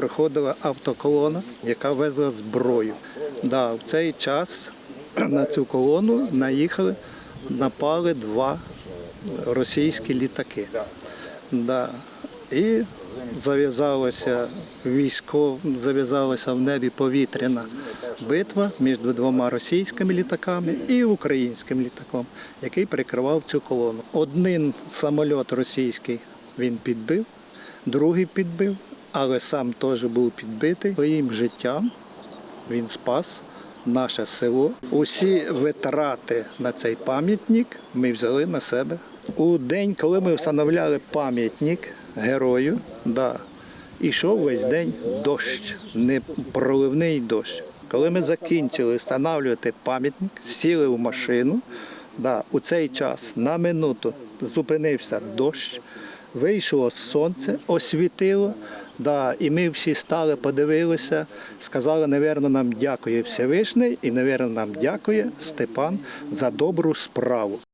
проходила автоколона, яка везла зброю. Да, в цей час на цю колону наїхали, напали два російські літаки. Да. І зав'язалося військов, зав'язалася в небі повітряна битва між двома російськими літаками і українським літаком, який прикривав цю колону. Один самоліт російський він підбив, другий підбив, але сам теж був підбитий своїм життям. Він спас наше село. Усі витрати на цей пам'ятник ми взяли на себе. У день, коли ми встановляли пам'ятник герою, да, ішов весь день дощ, не проливний дощ. Коли ми закінчили встановлювати пам'ятник, сіли в машину, да, у цей час на минуту зупинився дощ, вийшло сонце, освітило. Да, і ми всі стали, подивилися, сказали, напевно, нам дякує Всевишний і, напевно, нам дякує Степан за добру справу.